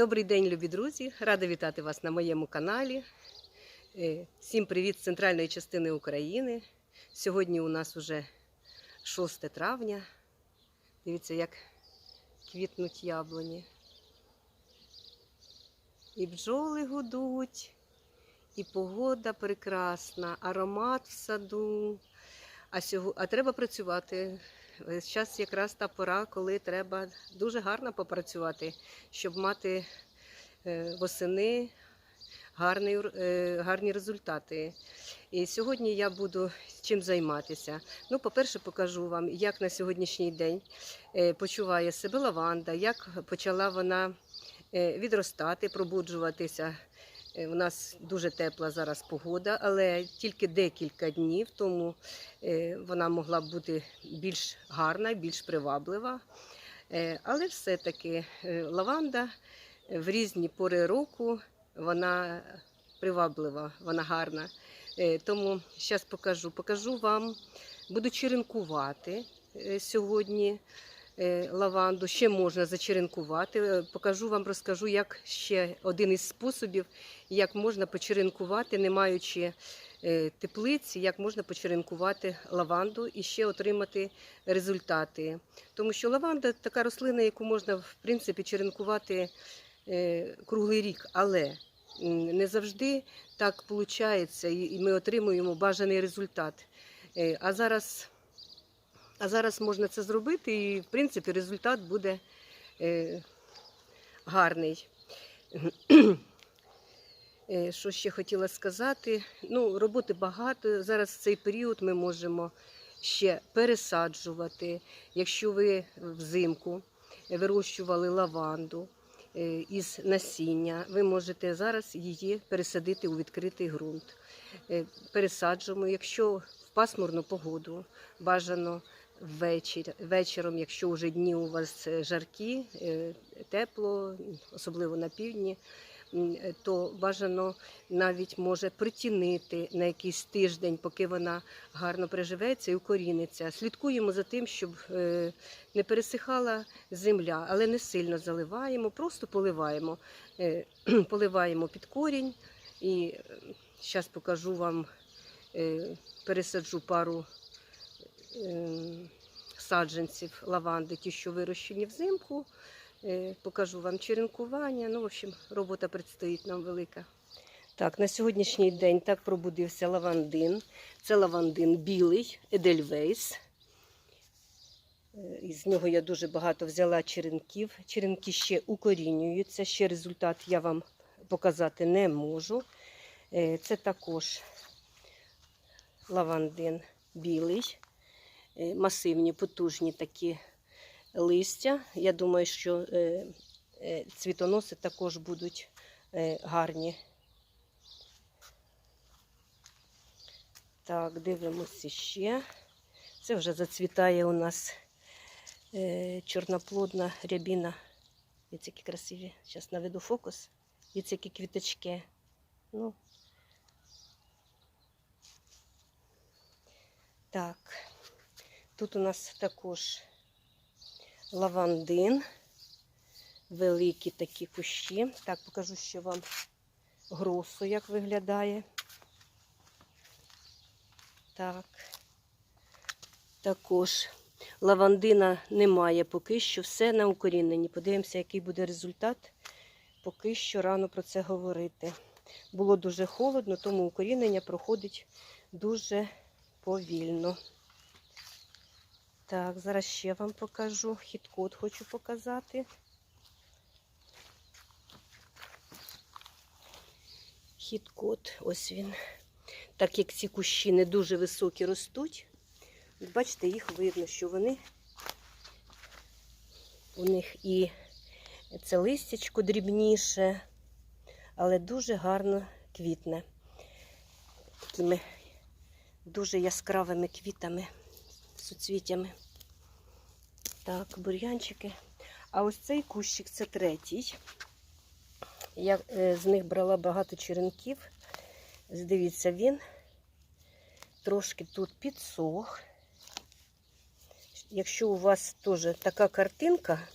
Добрий день, любі друзі! Рада вітати вас на моєму каналі. Е, Всім привіт з центральної частини України. Сьогодні у нас уже 6 травня. Дивіться, як квітнуть яблуні. І бджоли гудуть, і погода прекрасна, аромат в саду. А, сього... а треба працювати. Зараз якраз та пора, коли треба дуже гарно попрацювати, щоб мати е, восени гарний, е, гарні результати. І сьогодні я буду чим займатися. Ну, по-перше, покажу вам, як на сьогоднішній день е, почуває себе лаванда, як почала вона е, відростати, пробуджуватися. Е, У нас дуже тепла зараз погода, але тільки декілька днів тому е, вона могла бути більш гарна, більш приваблива. Е, Але все-таки е, лаванда в різні пори року вона приваблива, вона гарна. Е, Тому зараз покажу. Покажу вам, буду черенкувати е, сьогодні е, лаванду. Ще можна зачеренкувати. Е, Покажу вам, розкажу, як ще один із способів, як можна почеренкувати, не маючи е, теплиці, як можна почеренкувати лаванду і ще отримати результати. Тому що лаванда така рослина, яку можна в принципі черенкувати е, круглий рік, але не завжди так виходить, і ми отримуємо бажаний результат. Е, А зараз, а зараз можна це зробити, і в принципі результат буде е, гарний. Е, Що ще хотіла сказати? Ну, роботи багато. Зараз в цей період ми можемо ще пересаджувати. Якщо ви взимку вирощували лаванду е, із насіння, ви можете зараз її пересадити у відкритий ґрунт. Пересаджуємо, якщо в пасмурну погоду бажано ввечір, вечором, якщо вже дні у вас е, жаркі, е, тепло, особливо на півдні, то бажано навіть може притінити на якийсь тиждень, поки вона гарно приживеться і укоріниться. Слідкуємо за тим, щоб е, не пересихала земля, але не сильно заливаємо, просто поливаємо. Поливаємо під корінь. І зараз покажу вам, пересаджу пару саджанців лаванди, ті, що вирощені взимку. Е, Покажу вам черенкування. Ну, в общем, робота предстоїть нам велика. Так, на сьогоднішній день так пробудився лавандин. Це лавандин білий, Едельвейс. Е, Із нього я дуже багато взяла черенків. Черенки ще укорінюються. Ще результат я вам показати не можу. Е, Це також лавандин білий, Е, масивні, потужні такі листя. Я думаю, що е, е, цвітоноси також будуть е, гарні. Так, дивимося ще. Це вже зацвітає у нас е, чорноплодна рябіна. Дивіться, які красиві. Зараз наведу фокус. Дивіться, які квіточки. Ну. Так. Тут у нас також лавандин. Великі такі кущі. Так, покажу ще вам гросу, як виглядає. Так. Також лавандина немає поки що, все на укоріненні. Подивимося, який буде результат. Поки що рано про це говорити. Було дуже холодно, тому укорінення проходить дуже повільно. Так, зараз ще вам покажу. Хіт-код хочу показати. Хіт-код, ось він. Так як ці кущі не дуже високі ростуть, бачите, їх видно, що вони у них і це листячко дрібніше, але дуже гарно квітне. Такими дуже яскравими квітами, суцвітями. Так, бур'янчики. А ось цей кущик це третій. Я е, з них брала багато черенків. Дивіться, він трошки тут підсох. Якщо у вас теж така картинка,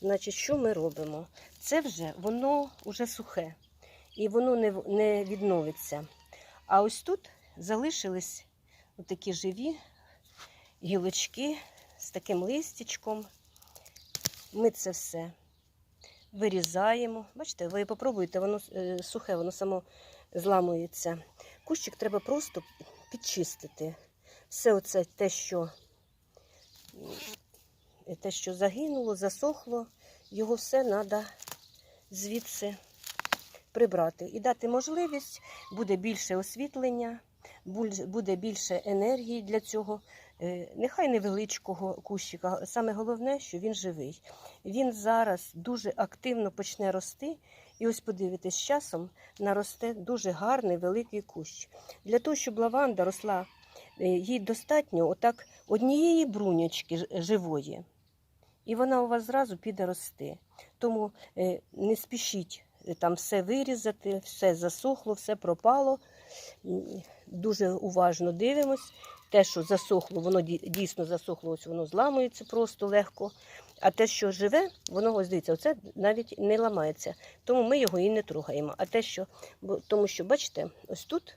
значить, що ми робимо? це вже воно вже сухе і воно не, не відновиться. А ось тут залишились такі живі гілочки з таким листячком. Ми це все вирізаємо. Бачите, ви попробуйте, воно е, сухе, воно само зламується. Кущик треба просто підчистити. Все оце те, що, те, що загинуло, засохло, його все треба звідси прибрати і дати можливість, буде більше освітлення, буде більше енергії для цього. Е, Нехай невеличкого кущика. Саме головне, що він живий. Він зараз дуже активно почне рости. І ось подивитесь, з часом наросте дуже гарний великий кущ. Для того, щоб лаванда росла, е, їй достатньо отак однієї брунячки живої. І вона у вас зразу піде рости. Тому е, не спішіть е, там все вирізати, все засохло, все пропало. Дуже уважно дивимось. Те, що засохло, воно дійсно засохло, ось воно зламується просто легко. А те, що живе, воно ось дивіться, оце навіть не ламається. Тому ми його і не трогаємо. А те, що, тому що, бачите, ось тут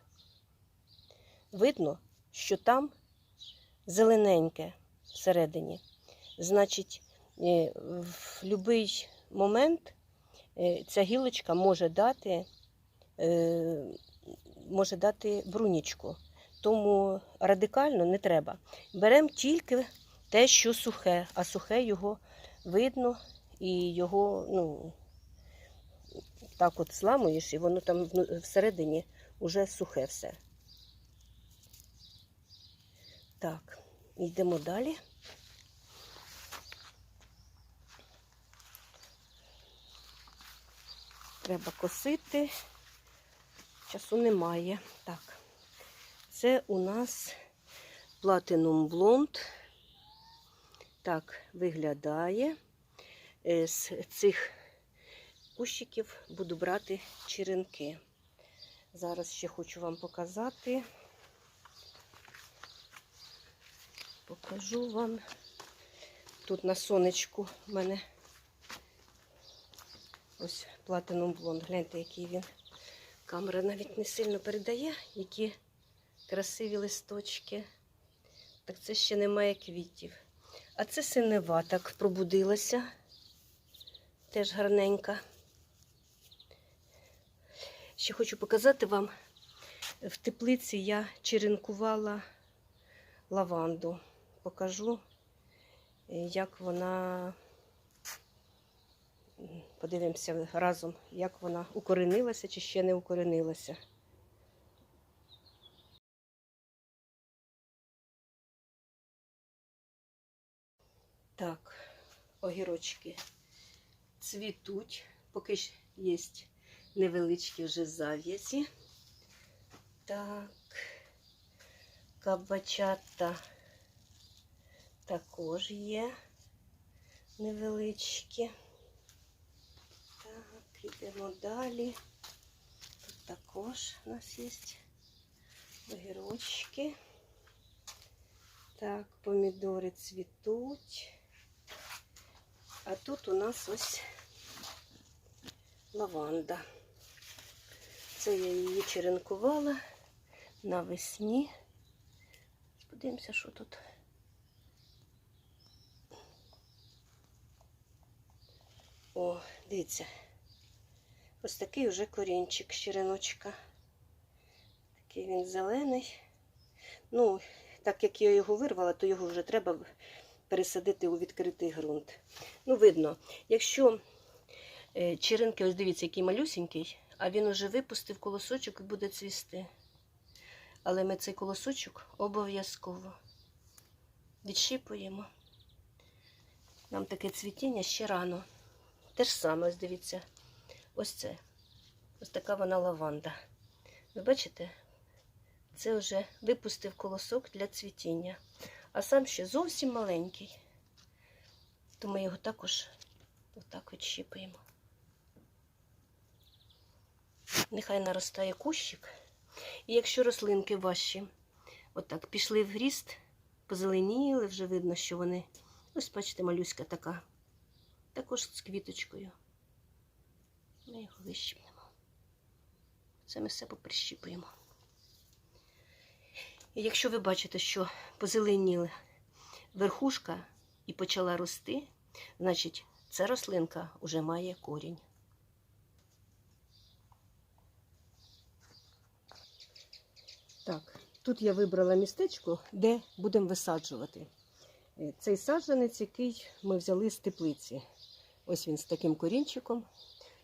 видно, що там зелененьке всередині. Значить, е, в будь-який момент е, ця гілочка може дати, е, може дати брунічку. Тому радикально не треба. Беремо тільки те, що сухе, а сухе його видно і його, ну, так от зламуєш, і воно там всередині вже сухе все. Так, йдемо далі. Треба косити. Часу немає. Так. Це у нас Platinum Blonde. Так виглядає. Е, З цих кущиків буду брати черенки. Зараз ще хочу вам показати. Покажу вам. Тут на сонечку в мене ось Platinum Blonde. Гляньте, який він. Камера навіть не сильно передає, які красиві листочки. Так це ще немає квітів. А це синева так пробудилася. Теж гарненька. Ще хочу показати вам, в теплиці я черенкувала лаванду. Покажу, як вона, подивимося разом, як вона укоренилася чи ще не укоренилася. Так, огірочки цвітуть, поки ж є невеличкі вже зав'язі. Так, кабачата також є невеличкі. Так, йдемо далі. Тут також у нас є огірочки. Так, помідори цвітуть. А тут у нас ось лаванда. Це я її черенкувала навесні. Подивимося, що тут. О, дивіться. Ось такий вже корінчик череночка. Такий він зелений. Ну, так як я його вирвала, то його вже треба пересадити у відкритий ґрунт. Ну, видно, якщо е, черенки, ось дивіться, який малюсенький, а він уже випустив колосочок і буде цвісти. Але ми цей колосочок обов'язково відщипуємо. Нам таке цвітіння ще рано. Те ж саме, ось дивіться, ось це. Ось така вона лаванда. Ви бачите? Це вже випустив колосок для цвітіння. А сам ще зовсім маленький. То ми його також отак відщіпуємо. Нехай наростає кущик. І якщо рослинки ваші отак пішли в ріст, позеленіли, вже видно, що вони, ось бачите, малюська така, також з квіточкою. Ми його вищипнемо. Це ми все поприщіпуємо. І якщо ви бачите, що позеленіла верхушка і почала рости, значить ця рослинка вже має корінь. Так, тут я вибрала містечко, де будемо висаджувати. Е, Цей саджанець, який ми взяли з теплиці. Ось він з таким корінчиком.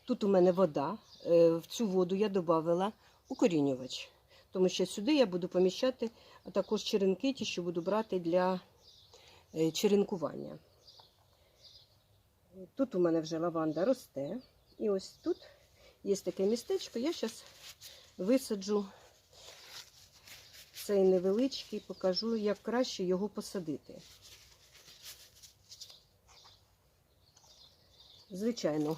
Тут у мене вода. Е, В цю воду я додавала укорінювач, тому що сюди я буду поміщати також черенки, ті, що буду брати для е, черенкування. Тут у мене вже лаванда росте. І ось тут є таке містечко. Я зараз висаджу цей невеличкий, покажу, як краще його посадити. Звичайно,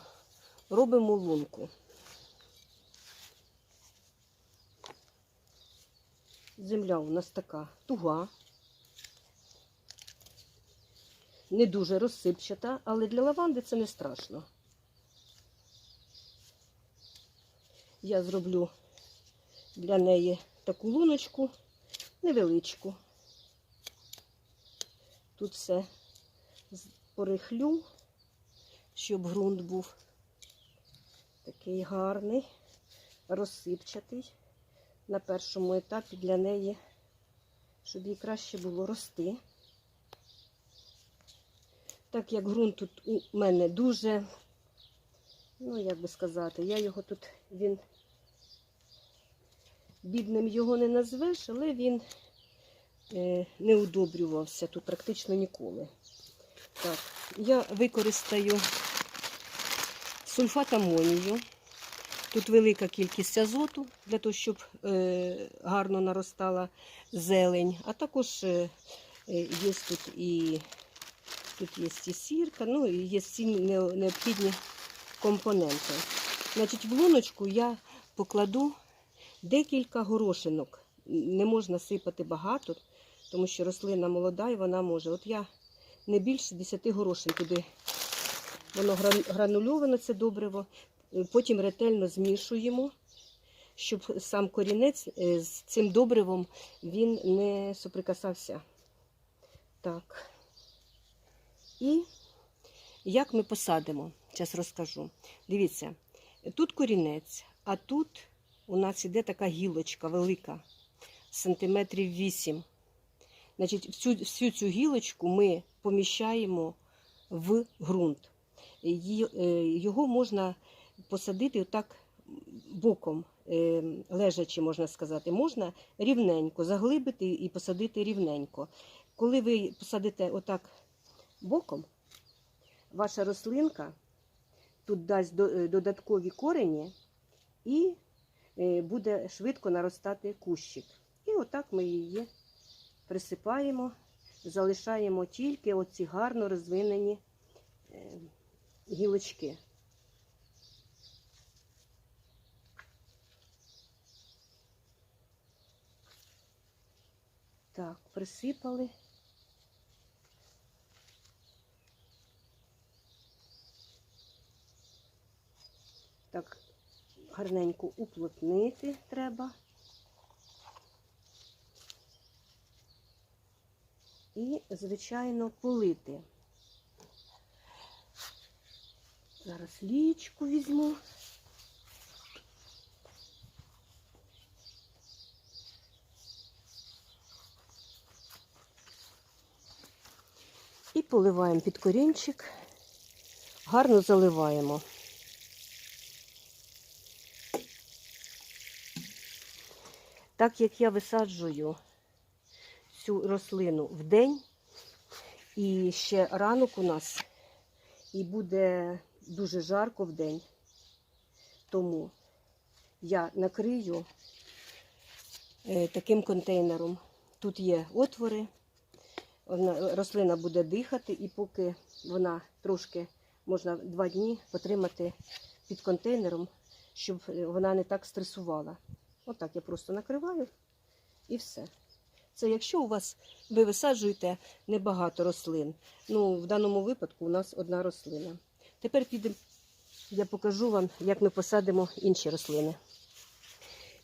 робимо лунку. Земля у нас така туга, не дуже розсипчата, але для лаванди це не страшно. Я зроблю для неї таку луночку невеличку. Тут все порихлю, щоб ґрунт був такий гарний, розсипчатий на першому етапі для неї, щоб їй краще було рости. Так як ґрунт тут у мене дуже, ну як би сказати, я його тут, він бідним його не назвеш, але він е, не удобрювався тут практично ніколи. Так, я використаю сульфат амонію. Тут велика кількість азоту для того, щоб е, гарно наростала зелень. А також е, е, є тут і, тут є і сірка, ну і є всі необхідні компоненти. Значить, в луночку я покладу декілька горошинок. Не можна сипати багато, тому що рослина молода і вона може. От я не більше 10 горошин туди. Воно гран- гранульоване, це добриво. Е, Потім ретельно змішуємо, щоб сам корінець е, з цим добривом він не соприкасався. Так. І як ми посадимо, зараз розкажу. Дивіться, тут корінець, а тут у нас іде така гілочка велика, сантиметрів 8. Значить, всю, всю цю гілочку ми поміщаємо в ґрунт. Е, Його можна посадити отак боком, е, лежачи, можна сказати. Можна рівненько заглибити і посадити рівненько. Коли ви посадите отак боком, ваша рослинка тут дасть е, додаткові корені і е, буде швидко наростати кущик. І отак ми її присипаємо, залишаємо тільки оці гарно розвинені гілочки. Так, присипали. Так, гарненько уплотнити треба. І, звичайно, полити. Зараз лічку візьму. Поливаємо під корінчик. Гарно заливаємо. Так як я висаджую цю рослину в день, і ще ранок у нас, і буде дуже жарко в день, тому я накрию е, таким контейнером. Тут є отвори, рослина буде дихати, і поки вона трошки можна два дні потримати під контейнером, щоб е, вона не так стресувала. Отак я просто накриваю і все. Це якщо у вас ви висаджуєте небагато рослин. Ну, в даному випадку у нас одна рослина. Тепер підемо я покажу вам, як ми посадимо інші рослини.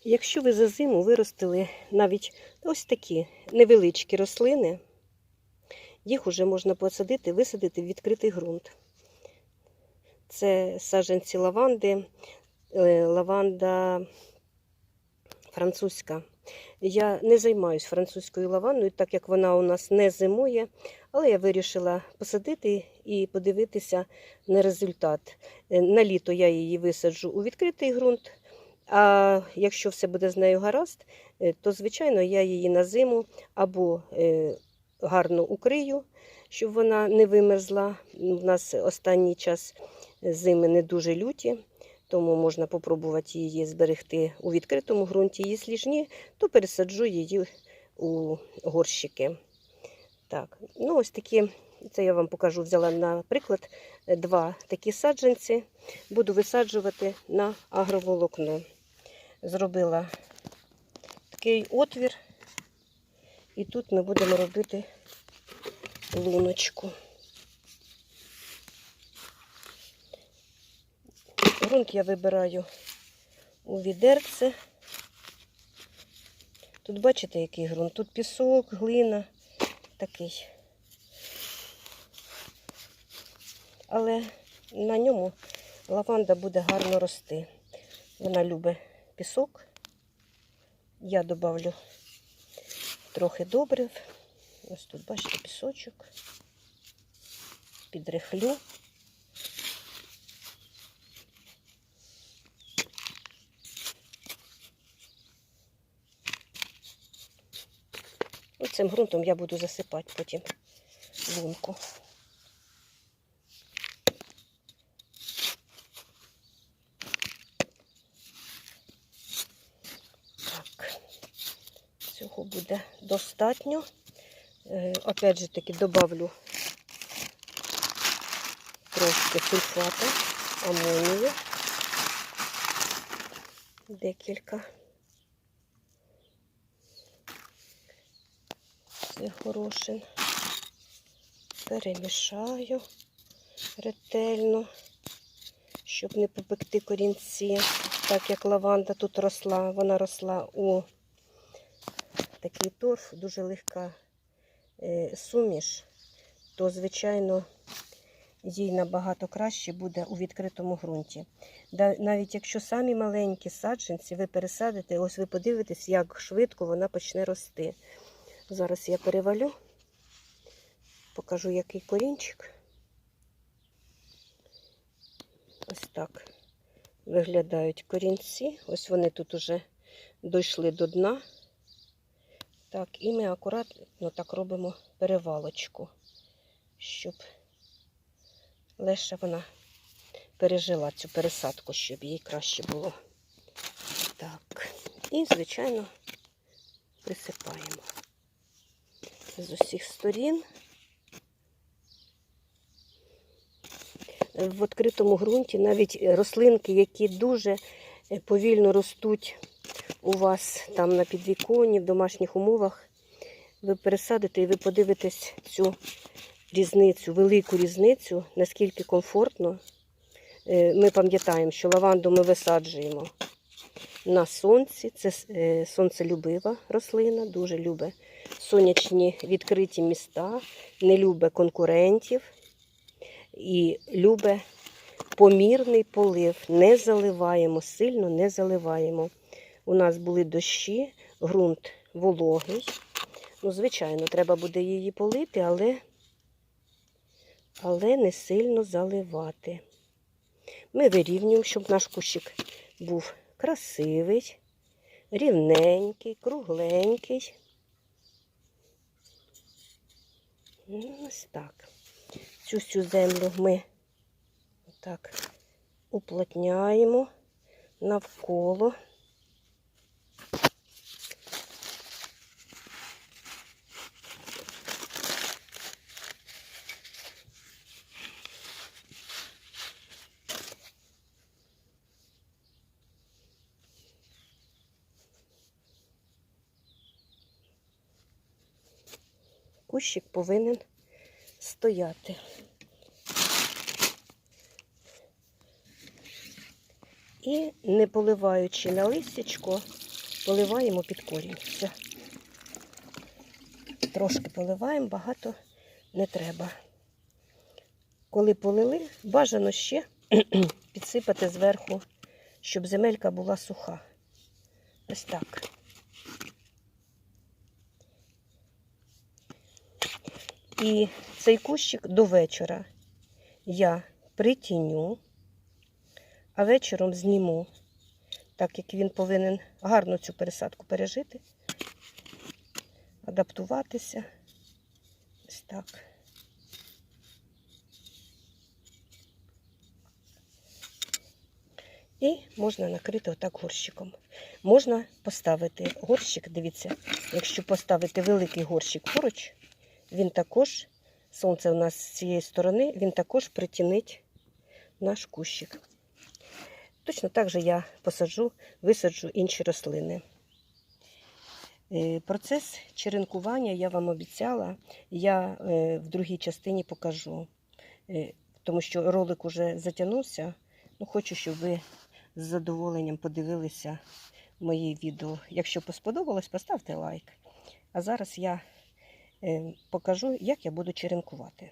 Якщо ви за зиму виростили навіть ось такі невеличкі рослини, їх вже можна посадити, висадити в відкритий ґрунт. Це саджанці лаванди, е, лаванда французька. Я не займаюся французькою лавандою, так як вона у нас не зимує, але я вирішила посадити і подивитися на результат. Е, На літо я її висаджу у відкритий ґрунт. А якщо все буде з нею гаразд, е, то звичайно я її на зиму або гарно укрию, щоб вона не вимерзла. У нас останній час зими не дуже люті, тому можна спробувати її зберегти у відкритому ґрунті. Якщо ж ні, то пересаджу її у горщики. Так, ну ось такі, це я вам покажу, взяла наприклад два такі саджанці. Буду висаджувати на агроволокно. Зробила такий отвір, і тут ми будемо робити луночку. Грунт я вибираю у відерце. Тут бачите, який ґрунт? Тут пісок, глина такий. Але на ньому лаванда буде гарно рости. Вона любить пісок. Я додавлю трохи добрив. Ось тут, бачите, пісочок. Підрихлю. Оцим ґрунтом я буду засипати потім лунку. Так, цього буде достатньо. Е, Опять же таки добавлю трошки сульфату, амонію, декілька. Це горошин. Перемішаю ретельно, щоб не попекти корінці, так як лаванда тут росла, вона росла у такий торф, дуже легка суміш, то, звичайно, їй набагато краще буде у відкритому ґрунті. Навіть якщо самі маленькі саджанці ви пересадите, ось ви подивитесь, як швидко вона почне рости. Зараз я перевалю, покажу, який корінчик. Ось так виглядають корінці. Ось вони тут уже дійшли до дна. Так, і ми акуратно так робимо перевалочку, щоб легше вона пережила цю пересадку, щоб їй краще було. Так, і, звичайно, присипаємо з усіх сторін. В відкритому ґрунті навіть рослинки, які дуже повільно ростуть у вас там на підвіконні, в домашніх умовах, ви пересадите і ви подивитесь цю різницю, велику різницю, наскільки комфортно. Е, Ми пам'ятаємо, що лаванду ми висаджуємо на сонці. Це е, сонцелюбива рослина, дуже любить сонячні відкриті міста, не любить конкурентів і любить помірний полив. Не заливаємо, сильно не заливаємо. У нас були дощі, ґрунт вологий. Ну, звичайно, треба буде її полити, але, але не сильно заливати. Ми вирівнюємо, щоб наш кущик був красивий, рівненький, кругленький. Ну, ось так. Цю всю землю ми так уплотняємо навколо. Кущик повинен стояти. І не поливаючи на листячко, поливаємо під корінь. Все. Трошки поливаємо, багато не треба. Коли полили, бажано ще підсипати зверху, щоб земелька була суха. Ось так. І цей кущик до вечора я притіню, а вечором зніму, так як він повинен гарно цю пересадку пережити, адаптуватися. Ось так. І можна накрити отак горщиком. Можна поставити горщик, дивіться, якщо поставити великий горщик поруч, він також, сонце у нас з цієї сторони, він також притінить наш кущик. Точно так же я посаджу, висаджу інші рослини. Е, Процес черенкування я вам обіцяла, я е, в другій частині покажу, Е, тому що ролик уже затягнувся. Ну, хочу, щоб ви з задоволенням подивилися мої відео. Якщо сподобалось, поставте лайк. А зараз я покажу, як я буду черенкувати.